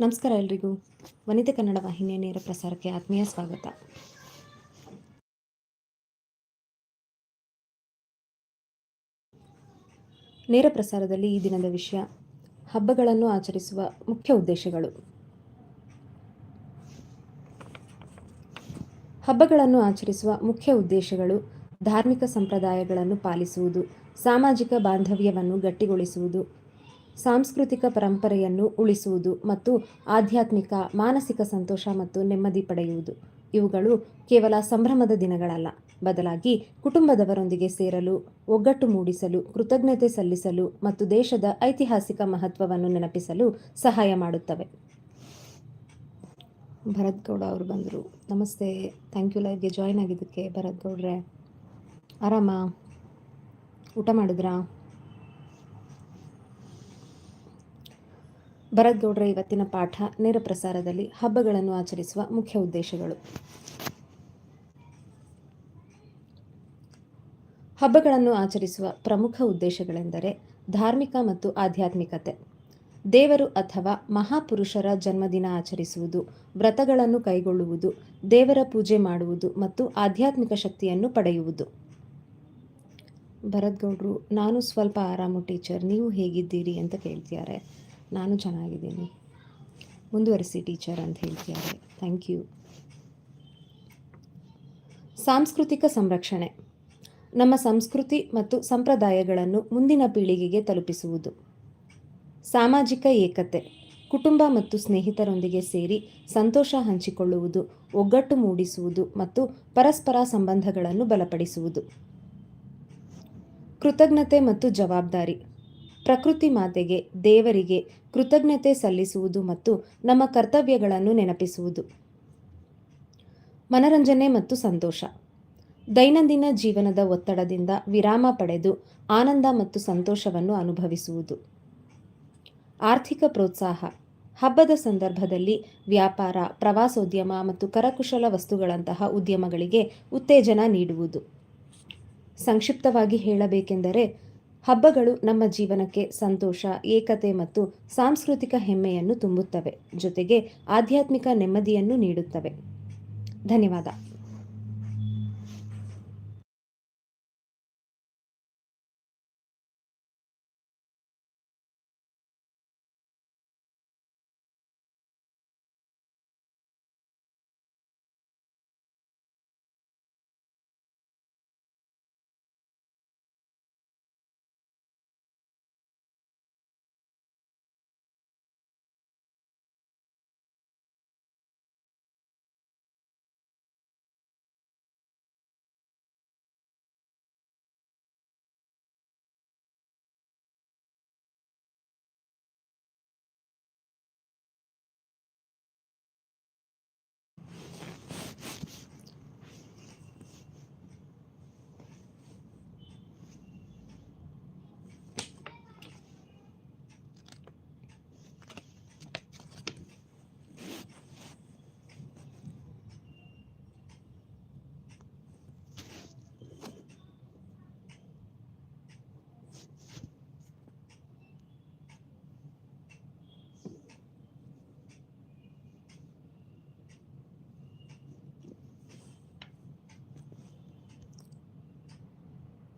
ನಮಸ್ಕಾರ ಎಲ್ರಿಗೂ. ವನಿತೆ ಕನ್ನಡ ವಾಹಿನಿಯ ನೇರ ಪ್ರಸಾರಕ್ಕೆ ಆತ್ಮೀಯ ಸ್ವಾಗತ. ನೇರ ಪ್ರಸಾರದಲ್ಲಿ ಈ ದಿನದ ವಿಷಯ, ಹಬ್ಬಗಳನ್ನು ಆಚರಿಸುವ ಮುಖ್ಯ ಉದ್ದೇಶಗಳು. ಹಬ್ಬಗಳನ್ನು ಆಚರಿಸುವ ಮುಖ್ಯ ಉದ್ದೇಶಗಳು, ಧಾರ್ಮಿಕ ಸಂಪ್ರದಾಯಗಳನ್ನು ಪಾಲಿಸುವುದು, ಸಾಮಾಜಿಕ ಬಾಂಧವ್ಯವನ್ನು ಗಟ್ಟಿಗೊಳಿಸುವುದು ಸಾಂಸ್ಕೃತಿಕ ಪರಂಪರೆಯನ್ನು ಉಳಿಸುವುದು ಮತ್ತು ಆಧ್ಯಾತ್ಮಿಕ, ಮಾನಸಿಕ ಸಂತೋಷ ಮತ್ತು ನೆಮ್ಮದಿ ಪಡೆಯುವುದು. ಇವುಗಳು ಕೇವಲ ಸಂಭ್ರಮದ ದಿನಗಳಲ್ಲ. ಬದಲಾಗಿ ಕುಟುಂಬದವರೊಂದಿಗೆ ಸೇರಲು, ಒಗ್ಗಟ್ಟು ಮೂಡಿಸಲು, ಕೃತಜ್ಞತೆ ಸಲ್ಲಿಸಲು ಮತ್ತು ದೇಶದ ಐತಿಹಾಸಿಕ ಮಹತ್ವವನ್ನು ನೆನಪಿಸಲು ಸಹಾಯ ಮಾಡುತ್ತವೆ. ಭರತ್ ಗೌಡ ಅವರು ಬಂದರು. ನಮಸ್ತೆ. ಥ್ಯಾಂಕ್ ಯು ಲೈವ್ಗೆ ಜಾಯ್ನ್ ಆಗಿದ್ದಕ್ಕೆ ಭರತ್ ಗೌಡ್ರೆ ಆರಾಮ? ಊಟ ಮಾಡಿದ್ರಾ? ಭರತ್ ಗೌಡ್ರ ಇವತ್ತಿನ ಪಾಠ ನೇರ ಪ್ರಸಾರದಲ್ಲಿ ಹಬ್ಬಗಳನ್ನು ಆಚರಿಸುವ ಮುಖ್ಯ ಉದ್ದೇಶಗಳು. ಹಬ್ಬಗಳನ್ನು ಆಚರಿಸುವ ಪ್ರಮುಖ ಉದ್ದೇಶಗಳೆಂದರೆ ಧಾರ್ಮಿಕ ಮತ್ತು ಆಧ್ಯಾತ್ಮಿಕತೆ. ದೇವರು ಅಥವಾ ಮಹಾಪುರುಷರ ಜನ್ಮದಿನ ಆಚರಿಸುವುದು, ವ್ರತಗಳನ್ನು ಕೈಗೊಳ್ಳುವುದು, ದೇವರ ಪೂಜೆ ಮಾಡುವುದು ಮತ್ತು ಆಧ್ಯಾತ್ಮಿಕ ಶಕ್ತಿಯನ್ನು ಪಡೆಯುವುದು. ಭರತ್ಗೌಡರು, ನಾನು ಸ್ವಲ್ಪ ಆರಾಮು ಟೀಚರ್, ನೀವು ಹೇಗಿದ್ದೀರಿ ಅಂತ ಕೇಳ್ತಿದ್ದಾರೆ. ನಾನು ಚೆನ್ನಾಗಿದ್ದೀನಿ. ಮುಂದುವರಿಸಿ ಟೀಚರ್ ಅಂತ ಹೇಳ್ತಿದ್ದಾರೆ. ಥ್ಯಾಂಕ್ ಯು ಸಾಂಸ್ಕೃತಿಕ ಸಂರಕ್ಷಣೆ. ನಮ್ಮ ಸಂಸ್ಕೃತಿ ಮತ್ತು ಸಂಪ್ರದಾಯಗಳನ್ನು ಮುಂದಿನ ಪೀಳಿಗೆಗೆ ತಲುಪಿಸುವುದು. ಸಾಮಾಜಿಕ ಏಕತೆ, ಕುಟುಂಬ ಮತ್ತು ಸ್ನೇಹಿತರೊಂದಿಗೆ ಸೇರಿ ಸಂತೋಷ ಹಂಚಿಕೊಳ್ಳುವುದು, ಒಗ್ಗಟ್ಟು ಮೂಡಿಸುವುದು ಮತ್ತು ಪರಸ್ಪರ ಸಂಬಂಧಗಳನ್ನು ಬಲಪಡಿಸುವುದು. ಕೃತಜ್ಞತೆ ಮತ್ತು ಜವಾಬ್ದಾರಿ. ಪ್ರಕೃತಿ ಮಾತೆಗೆ, ದೇವರಿಗೆ ಕೃತಜ್ಞತೆ ಸಲ್ಲಿಸುವುದು ಮತ್ತು ನಮ್ಮ ಕರ್ತವ್ಯಗಳನ್ನು ನೆನಪಿಸುವುದು. ಮನರಂಜನೆ ಮತ್ತು ಸಂತೋಷ. ದೈನಂದಿನ ಜೀವನದ ಒತ್ತಡದಿಂದ ವಿರಾಮ ಪಡೆದು ಆನಂದ ಮತ್ತು ಸಂತೋಷವನ್ನು ಅನುಭವಿಸುವುದು. ಆರ್ಥಿಕ ಪ್ರೋತ್ಸಾಹ. ಹಬ್ಬದ ಸಂದರ್ಭದಲ್ಲಿ ವ್ಯಾಪಾರ, ಪ್ರವಾಸೋದ್ಯಮ ಮತ್ತು ಕರಕುಶಲ ವಸ್ತುಗಳಂತಹ ಉದ್ಯಮಗಳಿಗೆ ಉತ್ತೇಜನ ನೀಡುವುದು. ಸಂಕ್ಷಿಪ್ತವಾಗಿ ಹೇಳಬೇಕೆಂದರೆ ಹಬ್ಬಗಳು ನಮ್ಮ ಜೀವನಕ್ಕೆ ಸಂತೋಷ ಏಕತೆ ಮತ್ತು ಸಾಂಸ್ಕೃತಿಕ ಹೆಮ್ಮೆಯನ್ನು ತುಂಬುತ್ತವೆ. ಜೊತೆಗೆ ಆಧ್ಯಾತ್ಮಿಕ ನೆಮ್ಮದಿಯನ್ನು ನೀಡುತ್ತವೆ. ಧನ್ಯವಾದ.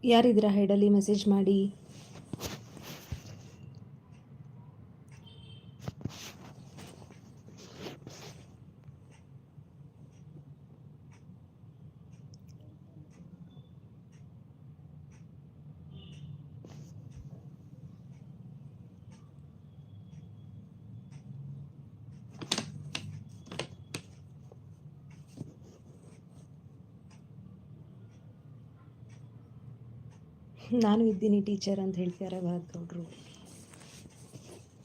ಯಾರಿದ್ದೀರಾ ಹೈಡಲ್ಲಿ ಮೆಸೇಜ್ ಮಾಡಿ? ನಾನು ಇದ್ದೀನಿ ಟೀಚರ್ ಅಂತ ಹೇಳ್ತಿದ್ದಾರೆ ಭರತ್ ಗೌಡ್ರು.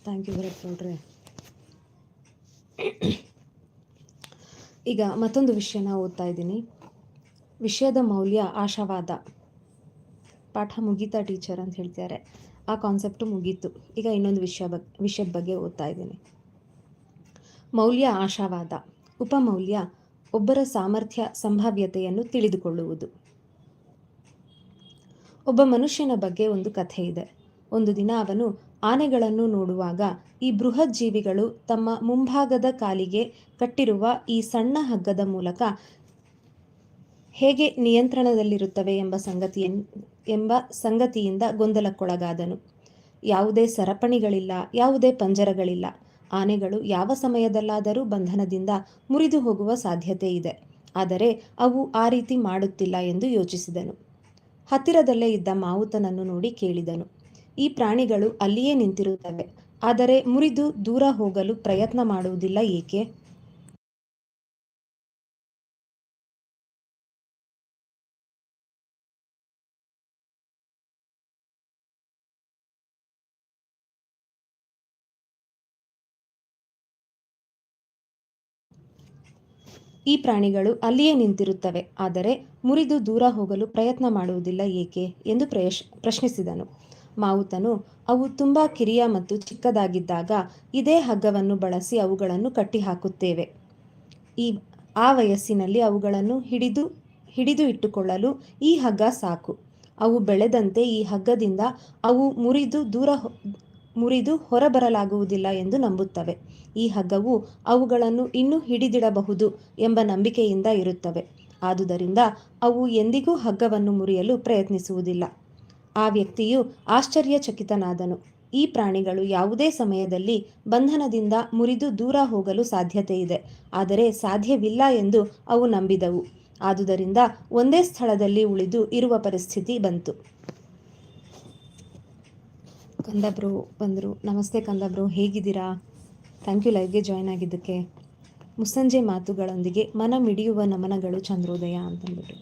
ಥ್ಯಾಂಕ್ ಯು ಭರತ್ ಗೌಡ್ರೆ. ಈಗ ಮತ್ತೊಂದು ವಿಷಯನ ಓದ್ತಾ ಇದ್ದೀನಿ. ವಿಷಯದ ಮೌಲ್ಯ ಆಶಾವಾದ. ಪಾಠ ಮುಗೀತಾ ಟೀಚರ್ ಅಂತ ಹೇಳ್ತಿದ್ದಾರೆ. ಆ ಕಾನ್ಸೆಪ್ಟು ಮುಗೀತು. ಈಗ ಇನ್ನೊಂದು ವಿಷಯ ಬಗ್, ವಿಷಯದ ಬಗ್ಗೆ ಓದ್ತಾ ಇದ್ದೀನಿ. ಮೌಲ್ಯ ಆಶಾವಾದ. ಉಪಮೌಲ್ಯ ಒಬ್ಬರ ಸಾಮರ್ಥ್ಯ, ಸಂಭಾವ್ಯತೆಯನ್ನು ತಿಳಿದುಕೊಳ್ಳುವುದು. ಒಬ್ಬ ಮನುಷ್ಯನ ಬಗ್ಗೆ ಒಂದು ಕಥೆ ಇದೆ. ಒಂದು ದಿನ ಅವನು ಆನೆಗಳನ್ನು ನೋಡುವಾಗ ಈ ಬೃಹತ್ ಜೀವಿಗಳು ತಮ್ಮ ಮುಂಭಾಗದ ಕಾಲಿಗೆ ಕಟ್ಟಿರುವ ಈ ಸಣ್ಣ ಹಗ್ಗದ ಮೂಲಕ ಹೇಗೆ ನಿಯಂತ್ರಣದಲ್ಲಿರುತ್ತವೆ ಎಂಬ ಸಂಗತಿಯ ಎಂಬ ಸಂಗತಿಯಿಂದ ಗೊಂದಲಕ್ಕೊಳಗಾದನು. ಯಾವುದೇ ಸರಪಣಿಗಳಿಲ್ಲ, ಯಾವುದೇ ಪಂಜರಗಳಿಲ್ಲ. ಆನೆಗಳು ಯಾವ ಸಮಯದಲ್ಲಾದರೂ ಬಂಧನದಿಂದ ಮುರಿದು ಹೋಗುವ ಸಾಧ್ಯತೆ ಇದೆ. ಆದರೆ ಅವು ಆ ರೀತಿ ಮಾಡುತ್ತಿಲ್ಲ ಎಂದು ಯೋಚಿಸಿದನು. ಹತ್ತಿರದಲ್ಲೇ ಇದ್ದ ಮಾವುತನನ್ನು ನೋಡಿ ಕೇಳಿದನು. ಈ ಪ್ರಾಣಿಗಳು ಅಲ್ಲಿಯೇ ನಿಂತಿರುತ್ತವೆ. ಆದರೆ ಮುರಿದು ದೂರ ಹೋಗಲು ಪ್ರಯತ್ನ ಮಾಡುವುದಿಲ್ಲ ಏಕೆ? ಈ ಪ್ರಾಣಿಗಳು ಅಲ್ಲಿಯೇ ನಿಂತಿರುತ್ತವೆ. ಆದರೆ ಮುರಿದು ದೂರ ಹೋಗಲು ಪ್ರಯತ್ನ ಮಾಡುವುದಿಲ್ಲ ಏಕೆ ಎಂದು ಪ್ರಯಶ್, ಪ್ರಶ್ನಿಸಿದನು. ಮಾವುತನು, ಅವು ತುಂಬ ಕಿರಿಯ ಮತ್ತು ಚಿಕ್ಕದಾಗಿದ್ದಾಗ ಇದೇ ಹಗ್ಗವನ್ನು ಬಳಸಿ ಅವುಗಳನ್ನು ಕಟ್ಟಿಹಾಕುತ್ತೇವೆ. ಈ, ಆ ವಯಸ್ಸಿನಲ್ಲಿ ಅವುಗಳನ್ನು ಹಿಡಿದು ಹಿಡಿದು ಇಟ್ಟುಕೊಳ್ಳಲು ಈ ಹಗ್ಗ ಸಾಕು. ಅವು ಬೆಳೆದಂತೆ ಈ ಹಗ್ಗದಿಂದ ಅವು ಮುರಿದು ದೂರ ಮುರಿದು ಹೊರಬರಲಾಗುವುದಿಲ್ಲ ಎಂದು ನಂಬುತ್ತವೆ. ಈ ಹಗ್ಗವು ಅವುಗಳನ್ನು ಇನ್ನೂ ಹಿಡಿದಿಡಬಹುದು ಎಂಬ ನಂಬಿಕೆಯಿಂದ ಇರುತ್ತವೆ. ಆದುದರಿಂದ ಅವು ಎಂದಿಗೂ ಹಗ್ಗವನ್ನು ಮುರಿಯಲು ಪ್ರಯತ್ನಿಸುವುದಿಲ್ಲ. ಆ ವ್ಯಕ್ತಿಯು ಆಶ್ಚರ್ಯಚಕಿತನಾದನು. ಈ ಪ್ರಾಣಿಗಳು ಯಾವುದೇ ಸಮಯದಲ್ಲಿ ಬಂಧನದಿಂದ ಮುರಿದು ದೂರ ಹೋಗಲು ಸಾಧ್ಯತೆ ಇದೆ ಆದರೆ ಸಾಧ್ಯವಿಲ್ಲ ಎಂದು ಅವು ನಂಬಿದವು. ಆದುದರಿಂದ ಒಂದೇ ಸ್ಥಳದಲ್ಲಿ ಉಳಿದು ಇರುವ ಪರಿಸ್ಥಿತಿ ಬಂತು. ಕಂದಬ್ರು ಬಂದರು. ನಮಸ್ತೆ ಕಂದಬ್ರು, ಹೇಗಿದ್ದೀರಾ? ಥ್ಯಾಂಕ್ ಯು ಲೈವ್ಗೆ ಜಾಯ್ನ್ ಆಗಿದ್ದಕ್ಕೆ. ಮುಸ್ಸಂಜೆ ಮಾತುಗಳೊಂದಿಗೆ ಮನ ಮಿಡಿಯುವ ನಮನಗಳು ಚಂದ್ರೋದಯ ಅಂತಂದ್ಬಿಟ್ಟು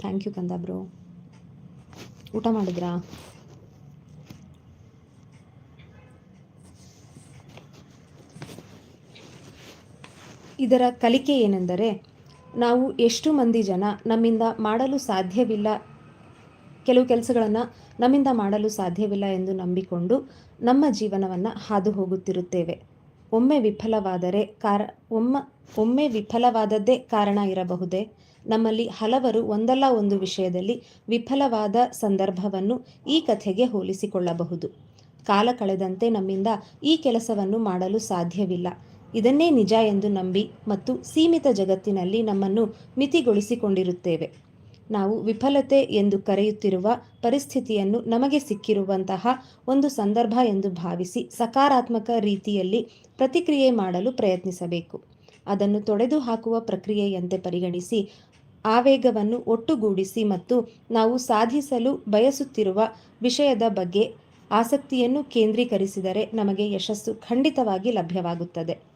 ಥ್ಯಾಂಕ್ ಯು ಕಂದಬ್ರು. ಊಟ ಮಾಡಿದ್ರಾ? ಇದರ ಕಲಿಕೆ ಏನೆಂದರೆ, ನಾವು ಎಷ್ಟು ಮಂದಿ ಜನ ನಮ್ಮಿಂದ ಮಾಡಲು ಸಾಧ್ಯವಿಲ್ಲ ಕೆಲವು ಕೆಲಸಗಳನ್ನು ನಮ್ಮಿಂದ ಮಾಡಲು ಸಾಧ್ಯವಿಲ್ಲ ಎಂದು ನಂಬಿಕೊಂಡು ನಮ್ಮ ಜೀವನವನ್ನು ಹಾದು ಹೋಗುತ್ತಿರುತ್ತೇವೆ. ಒಮ್ಮೆ ವಿಫಲವಾದರೆ ಕಾರ, ಒಮ್ಮ, ಒಮ್ಮೆ ವಿಫಲವಾದದ್ದೇ ಕಾರಣ ಇರಬಹುದೇ? ನಮ್ಮಲ್ಲಿ ಹಲವರು ಒಂದಲ್ಲ ಒಂದು ವಿಷಯದಲ್ಲಿ ವಿಫಲವಾದ ಸಂದರ್ಭವನ್ನು ಈ ಕಥೆಗೆ ಹೋಲಿಸಿಕೊಳ್ಳಬಹುದು. ಕಾಲ ಕಳೆದಂತೆ ನಮ್ಮಿಂದ ಈ ಕೆಲಸವನ್ನು ಮಾಡಲು ಸಾಧ್ಯವಿಲ್ಲ. ಇದನ್ನೇ ನಿಜ ಎಂದು ನಂಬಿ ಮತ್ತು ಸೀಮಿತ ಜಗತ್ತಿನಲ್ಲಿ ನಮ್ಮನ್ನು ಮಿತಿಗೊಳಿಸಿಕೊಂಡಿರುತ್ತೇವೆ. ನಾವು ವಿಫಲತೆ ಎಂದು ಕರೆಯುತ್ತಿರುವ ಪರಿಸ್ಥಿತಿಯನ್ನು ನಮಗೆ ಸಿಕ್ಕಿರುವಂತಹ ಒಂದು ಸಂದರ್ಭ ಎಂದು ಭಾವಿಸಿ ಸಕಾರಾತ್ಮಕ ರೀತಿಯಲ್ಲಿ ಪ್ರತಿಕ್ರಿಯೆ ಮಾಡಲು ಪ್ರಯತ್ನಿಸಬೇಕು. ಅದನ್ನು ತೊಡೆದು ಹಾಕುವ ಪ್ರಕ್ರಿಯೆಯಂತೆ ಪರಿಗಣಿಸಿ, ಆವೇಗವನ್ನು ಒಟ್ಟುಗೂಡಿಸಿ ಮತ್ತು ನಾವು ಸಾಧಿಸಲು ಬಯಸುತ್ತಿರುವ ವಿಷಯದ ಬಗ್ಗೆ ಆಸಕ್ತಿಯನ್ನು ಕೇಂದ್ರೀಕರಿಸಿದರೆ ನಮಗೆ ಯಶಸ್ಸು ಖಂಡಿತವಾಗಿ ಲಭ್ಯವಾಗುತ್ತದೆ.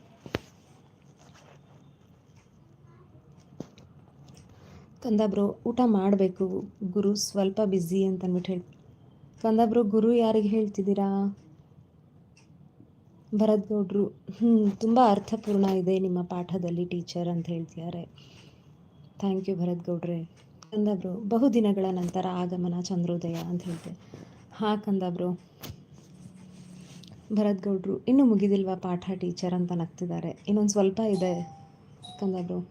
ಕಂದ ಬ್ರೋ, ಊಟ ಮಾಡಬೇಕು. ಗುರು ಸ್ವಲ್ಪ ಬ್ಯುಸಿ ಅಂತ ಹೇಳಿ. ಕಂದ ಬ್ರೋ, ಗುರು ಯಾರಿಗೆ ಹೇಳ್ತಿದ್ದೀರಾ? ಭರತ್ ಗೌಡ್ರು ಹ್ಞೂ ತುಂಬ ಅರ್ಥಪೂರ್ಣ ಇದೆ ನಿಮ್ಮ ಪಾಠದಲ್ಲಿ ಟೀಚರ್ ಅಂತ ಹೇಳ್ತಿದ್ದಾರೆ. ಥ್ಯಾಂಕ್ ಯು ಭರತ್ ಗೌಡ್ರೆ ಕಂದ ಬ್ರೋ ಬಹುದಿನಗಳ ನಂತರ ಆಗಮನ ಚಂದ್ರೋದಯ ಅಂತ ಹೇಳ್ತೆ. ಹಾಂ, ಕಂದ ಬ್ರೋ. ಭರತ್ ಗೌಡ್ರು ಇನ್ನೂ ಮುಗಿದಿಲ್ವಾ ಪಾಠ ಟೀಚರ್ ಅಂತ ನಗ್ತಿದ್ದಾರೆ. ಇನ್ನೊಂದು ಸ್ವಲ್ಪ ಇದೆ ಕಂದ ಬ್ರೋ.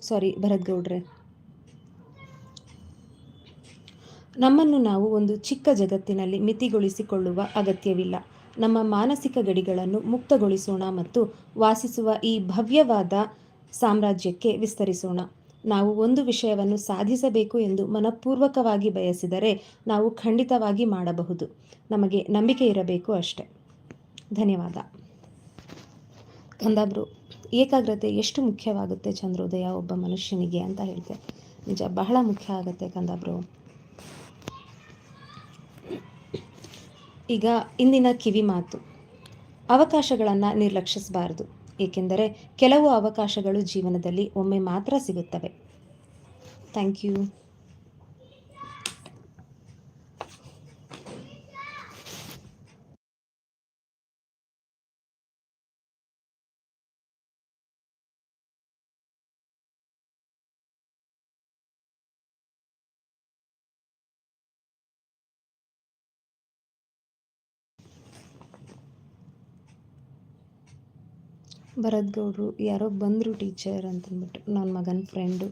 ಸಾರಿ ಭರತ್ ಗೌಡ್ರೆ ನಮ್ಮನ್ನು ನಾವು ಒಂದು ಚಿಕ್ಕ ಜಗತ್ತಿನಲ್ಲಿ ಮಿತಿಗೊಳಿಸಿಕೊಳ್ಳುವ ಅಗತ್ಯವಿಲ್ಲ. ನಮ್ಮ ಮಾನಸಿಕ ಗಡಿಗಳನ್ನು ಮುಕ್ತಗೊಳಿಸೋಣ ಮತ್ತು ವಾಸಿಸುವ ಈ ಭವ್ಯವಾದ ಸಾಮ್ರಾಜ್ಯಕ್ಕೆ ವಿಸ್ತರಿಸೋಣ. ನಾವು ಒಂದು ವಿಷಯವನ್ನು ಸಾಧಿಸಬೇಕು ಎಂದು ಮನಪೂರ್ವಕವಾಗಿ ಬಯಸಿದರೆ ನಾವು ಖಂಡಿತವಾಗಿ ಮಾಡಬಹುದು. ನಮಗೆ ನಂಬಿಕೆ ಇರಬೇಕು ಅಷ್ಟೆ. ಧನ್ಯವಾದ. ಕಂದಾಬ್ರು, ಏಕಾಗ್ರತೆ ಎಷ್ಟು ಮುಖ್ಯವಾಗುತ್ತೆ ಚಂದ್ರೋದಯ ಒಬ್ಬ ಮನುಷ್ಯನಿಗೆ ಅಂತ ಹೇಳ್ತೆ. ನಿಜ, ಬಹಳ ಮುಖ್ಯ ಆಗುತ್ತೆ ಕಂದಾಬ್ರು. ಈಗ ಇಂದಿನ ಕಿವಿ ಮಾತು. ಅವಕಾಶಗಳನ್ನು ನಿರ್ಲಕ್ಷಿಸಬಾರದು, ಏಕೆಂದರೆ ಕೆಲವು ಅವಕಾಶಗಳು ಜೀವನದಲ್ಲಿ ಒಮ್ಮೆ ಮಾತ್ರ ಸಿಗುತ್ತವೆ. Thank you. ಭರತ್ ಗೌಡ್ರು ಯಾರೋ ಬಂದರು ಟೀಚರ್ ಅಂತಂದ್ಬಿಟ್ಟು ನನ್ನ ಮಗನ ಫ್ರೆಂಡು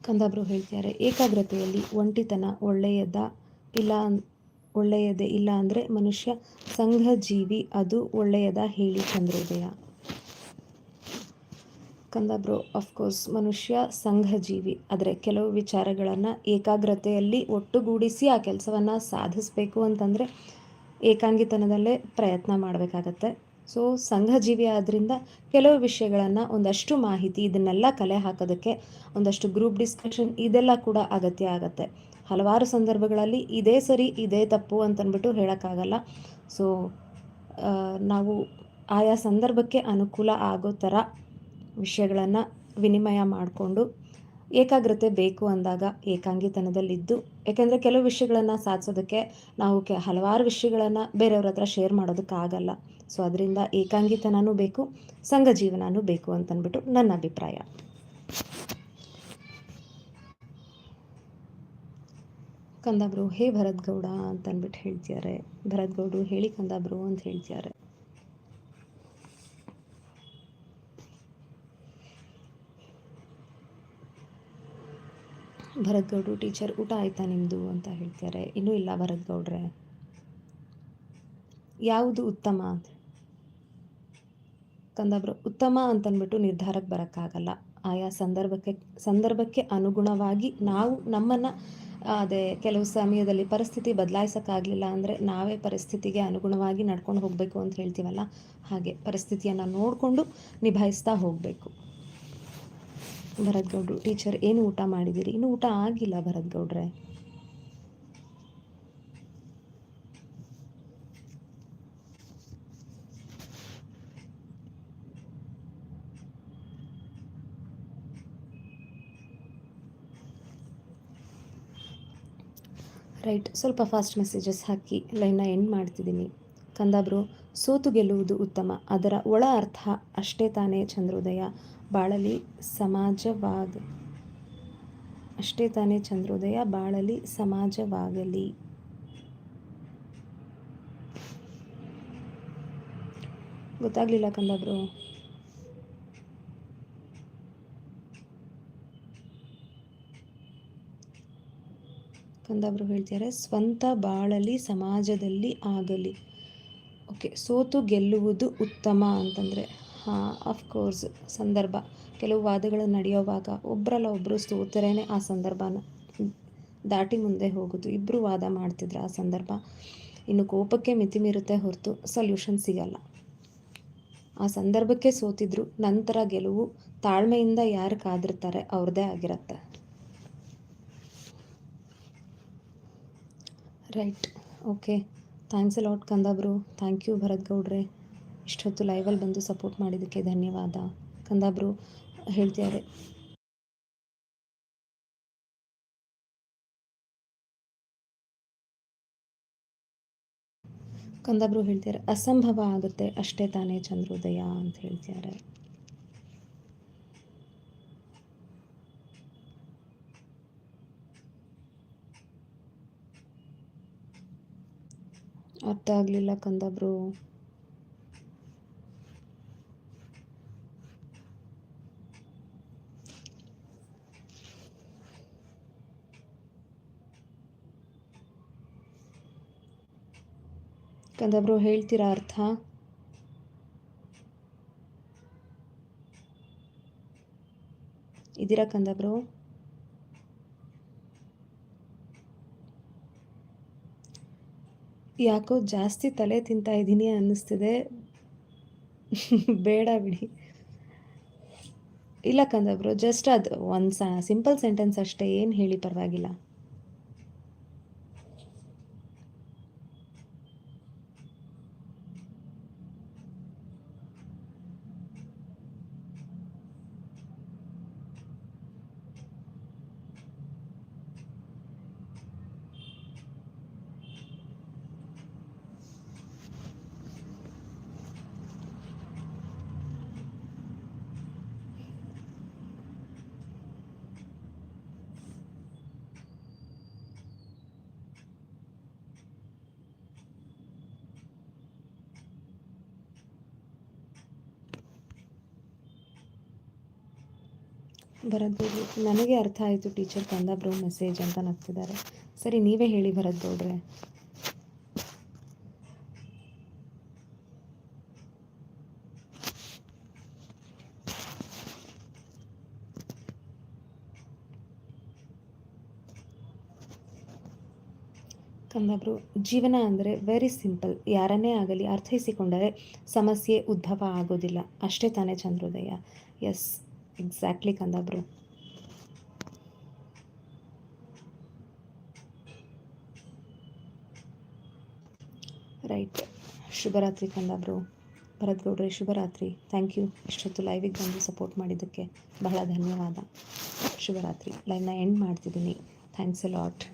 ಕಂದಾಬ್ರು ಹೇಳ್ತಾರೆ ಏಕಾಗ್ರತೆಯಲ್ಲಿ ಒಂಟಿತನ ಒಳ್ಳೆಯದ ಇಲ್ಲ ಒಳ್ಳೆಯದೇ ಇಲ್ಲ ಅಂದರೆ ಮನುಷ್ಯ ಸಂಘಜೀವಿ ಅದು ಒಳ್ಳೆಯದ ಹೇಳಿ ಚಂದ್ರೋದಯ. ಕಂದಬ್ರು ಅಫ್ಕೋರ್ಸ್ ಮನುಷ್ಯ ಸಂಘಜೀವಿ. ಆದರೆ ಕೆಲವು ವಿಚಾರಗಳನ್ನು ಏಕಾಗ್ರತೆಯಲ್ಲಿ ಒಟ್ಟುಗೂಡಿಸಿ ಆ ಕೆಲಸವನ್ನು ಸಾಧಿಸಬೇಕು ಅಂತಂದರೆ ಏಕಾಂಗಿತನದಲ್ಲೇ ಪ್ರಯತ್ನ ಮಾಡಬೇಕಾಗತ್ತೆ. ಸೊ ಸಂಘಜೀವಿ ಆದ್ದರಿಂದ ಕೆಲವು ವಿಷಯಗಳನ್ನು ಒಂದಷ್ಟು ಮಾಹಿತಿ, ಇದನ್ನೆಲ್ಲ ಕಲೆ ಹಾಕೋದಕ್ಕೆ ಒಂದಷ್ಟು ಗ್ರೂಪ್ ಡಿಸ್ಕಷನ್ ಇದೆಲ್ಲ ಕೂಡ ಅಗತ್ಯ ಆಗತ್ತೆ. ಹಲವಾರು ಸಂದರ್ಭಗಳಲ್ಲಿ ಇದೇ ಸರಿ, ಇದೇ ತಪ್ಪು ಅಂತಂದ್ಬಿಟ್ಟು ಹೇಳೋಕ್ಕಾಗಲ್ಲ. ಸೊ ನಾವು ಆಯಾ ಸಂದರ್ಭಕ್ಕೆ ಅನುಕೂಲ ಆಗೋ ಥರ ವಿಷಯಗಳನ್ನು ವಿನಿಮಯ ಮಾಡಿಕೊಂಡು ಏಕಾಗ್ರತೆ ಬೇಕು ಅಂದಾಗ ಏಕಾಂಗಿತನದಲ್ಲಿದ್ದು, ಯಾಕೆಂದರೆ ಕೆಲವು ವಿಷಯಗಳನ್ನು ಸಾಧಿಸೋದಕ್ಕೆ ನಾವು ಕೆ, ಹಲವಾರು ವಿಷಯಗಳನ್ನು ಬೇರೆಯವ್ರ ಹತ್ರ ಶೇರ್ ಮಾಡೋದಕ್ಕಾಗಲ್ಲ ಸೊ, ಅದರಿಂದ ಏಕಾಂಗಿತನೂ ಬೇಕು, ಸಂಘ ಜೀವನನೂ ಬೇಕು ಅಂತಂದ್ಬಿಟ್ಟು ನನ್ನ ಅಭಿಪ್ರಾಯ. ಕಂದಾಬ್ರು, ಹೇ ಭರತ್ ಗೌಡ ಅಂತನ್ಬಿಟ್ಟು ಅಂದ್ಬಿಟ್ಟು ಹೇಳ್ತಿದ್ದಾರೆ. ಭರತ್ ಗೌಡರು ಹೇಳಿ ಕಂದಾಬ್ರು ಅಂತ ಹೇಳ್ತಿದ್ದಾರೆ. ಭರತ್ ಗೌಡ್ರು ಟೀಚರ್, ಊಟ ಆಯ್ತಾ ನಿಮ್ಮದು ಅಂತ ಹೇಳ್ತಾರೆ. ಇನ್ನೂ ಇಲ್ಲ ಭರತ್ ಗೌಡ್ರೆ ಯಾವುದು ಉತ್ತಮ? ಕಂದಬ್ರು, ಉತ್ತಮ ಅಂತಂದ್ಬಿಟ್ಟು ನಿರ್ಧಾರಕ್ಕೆ ಬರೋಕ್ಕಾಗಲ್ಲ. ಆಯಾ ಸಂದರ್ಭಕ್ಕೆ ಸಂದರ್ಭಕ್ಕೆ ಅನುಗುಣವಾಗಿ ನಾವು ನಮ್ಮನ್ನು ಅದೇ ಕೆಲವು ಸಮಯದಲ್ಲಿ ಪರಿಸ್ಥಿತಿ ಬದಲಾಯಿಸೋಕ್ಕಾಗಲಿಲ್ಲ ಅಂದರೆ ನಾವೇ ಪರಿಸ್ಥಿತಿಗೆ ಅನುಗುಣವಾಗಿ ನಡ್ಕೊಂಡು ಹೋಗಬೇಕು ಅಂತ ಹೇಳ್ತೀವಲ್ಲ? ಹಾಗೆ ಪರಿಸ್ಥಿತಿಯನ್ನು ನೋಡಿಕೊಂಡು ನಿಭಾಯಿಸ್ತಾ ಹೋಗಬೇಕು. ಭರತ್ ಗೌಡ್ರು ಟೀಚರ್ ಏನು ಊಟ ಮಾಡಿದ್ದೀರಿ? ಇನ್ನೂ ಊಟ ಆಗಿಲ್ಲ ಭರತ್ ಗೌಡ್ರೆ ರೈಟ್ ಸ್ವಲ್ಪ ಫಾಸ್ಟ್ ಮೆಸೇಜಸ್ ಹಾಕಿ ಲೈನ್ನ ಎಂಡ್ ಮಾಡ್ತಿದ್ದೀನಿ. ಕಂದಾಬ್ರು, ಸೋತು ಗೆಲ್ಲುವುದು ಉತ್ತಮ, ಅದರ ಒಳ ಅರ್ಥ ಅಷ್ಟೇ ತಾನೇ ಚಂದ್ರೋದಯ ಬಾಳಲಿ ಸಮಾಜವಾದ, ಅಷ್ಟೇ ತಾನೇ ಚಂದ್ರೋದಯ, ಬಾಳಲಿ ಸಮಾಜವಾಗಲಿ. ಗೊತ್ತಾಗ್ಲಿಲ್ಲ ಕಂದಾಬ್ರು ಕಂದಬ್ರು ಹೇಳ್ತಾರೆ ಸ್ವಂತ ಬಾಳಲಿ ಸಮಾಜದಲ್ಲಿ ಆಗಲಿ. ಓಕೆ, ಸೋತು ಗೆಲ್ಲುವುದು ಉತ್ತಮ ಅಂತಂದರೆ ಅಫ್ಕೋರ್ಸ್ ಸಂದರ್ಭ. ಕೆಲವು ವಾದಗಳು ನಡೆಯುವಾಗ ಒಬ್ಬರಲ್ಲ ಒಬ್ಬರು ಸ್ತೋತ್ರೇ ಆ ಸಂದರ್ಭನ ದಾಟಿ ಮುಂದೆ ಹೋಗೋದು. ಇಬ್ಬರು ವಾದ ಮಾಡ್ತಿದ್ರು ಆ ಸಂದರ್ಭ. ಇನ್ನು ಕೋಪಕ್ಕೆ ಮಿತಿ ಮೀರುತ್ತೆ ಹೊರತು ಸೊಲ್ಯೂಷನ್ ಸಿಗಲ್ಲ. ಆ ಸಂದರ್ಭಕ್ಕೆ ಸೋತಿದ್ರು ನಂತರ ಗೆಲುವು ತಾಳ್ಮೆಯಿಂದ ಯಾರು ಕಾದಿರ್ತಾರೆ ಅವ್ರದ್ದೇ ಆಗಿರುತ್ತೆ. ರೈಟ್ ಓಕೆ ಥ್ಯಾಂಕ್ಸ್ ಲಾಟ್ ಕಂದಾಬ್ರು. ಥ್ಯಾಂಕ್ ಯು ಭರತ್ ಗೌಡ್ರೆ. ಇಷ್ಟೊತ್ತು ಲೈವಲ್ಲಿ ಬಂದು ಸಪೋರ್ಟ್ ಮಾಡಿದ್ದಕ್ಕೆ ಧನ್ಯವಾದ. ಕಂದಾಬ್ರು ಹೇಳ್ತಿದ್ದಾರೆ. ಕಂದಾಬ್ರು ಹೇಳ್ತಿದ್ದಾರೆ, ಅಸಂಭವ ಆಗುತ್ತೆ, ಅಷ್ಟೇ ತಾನೇ ಚಂದ್ರೋದಯ ಅಂತ ಹೇಳ್ತಿದ್ದಾರೆ. ಅರ್ಥ ಆಗಲಿಲ್ಲ ಕಂದಬ್ರು. ಕಂದಬ್ರು ಹೇಳ್ತೀರಾ ಅರ್ಥ. ಇದ್ದೀರಾ ಕಂದಬ್ರು? ಯಾಕೋ ಜಾಸ್ತಿ ತಲೆ ತಿಂತಾ ಇದ್ದೀನಿ ಅನ್ನಿಸ್ತಿದೆ. ಬೇಡ ಬಿಡಿ. ಇಲ್ಲ ಕಂದಬ್ರು ಜಸ್ಟ್ ಅದು ಒಂದು ಸಿಂಪಲ್ ಸೆಂಟೆನ್ಸ್ ಅಷ್ಟೇ, ಏನು ಹೇಳಿ ಪರವಾಗಿಲ್ಲ. ಭರದ್ಗೌಡ್ರು ನನಗೆ ಅರ್ಥ ಆಯಿತು ಟೀಚರ್ ಕಂದ ಬ್ರೋ ಮೆಸೇಜ್ ಅಂತ ನಗ್ತಿದ್ದಾರೆ. ಸರಿ, ನೀವೇ ಹೇಳಿ ಭರದ್ಗೌಡ್ರೆ ಕಂದಬ್ರು, ಜೀವನ ಅಂದರೆ ವೆರಿ ಸಿಂಪಲ್ ಯಾರನ್ನೇ ಆಗಲಿ ಅರ್ಥೈಸಿಕೊಂಡರೆ ಸಮಸ್ಯೆ ಉದ್ಭವ ಆಗೋದಿಲ್ಲ. ಅಷ್ಟೇ ತಾನೇ ಚಂದ್ರೋದಯ. ಎಸ್ ಎಕ್ಸಾಕ್ಟ್ಲಿ ಕಂದಬ್ರು ರೈಟ್ ಶುಭರಾತ್ರಿ ಕಂದಾಬ್ರು ಭರತ್ ಗೌಡ್ರಿ ಶುಭರಾತ್ರಿ ಥ್ಯಾಂಕ್ ಯು ಇಷ್ಟೊತ್ತು ಲೈವಿಗೆ ಬಂದು ಸಪೋರ್ಟ್ ಮಾಡಿದ್ದಕ್ಕೆ ಬಹಳ ಧನ್ಯವಾದ. ಶುಭರಾತ್ರಿ ಲೈವ್ನ ಎಂಡ್ ಮಾಡ್ತಿದ್ದೀನಿ. Thanks a lot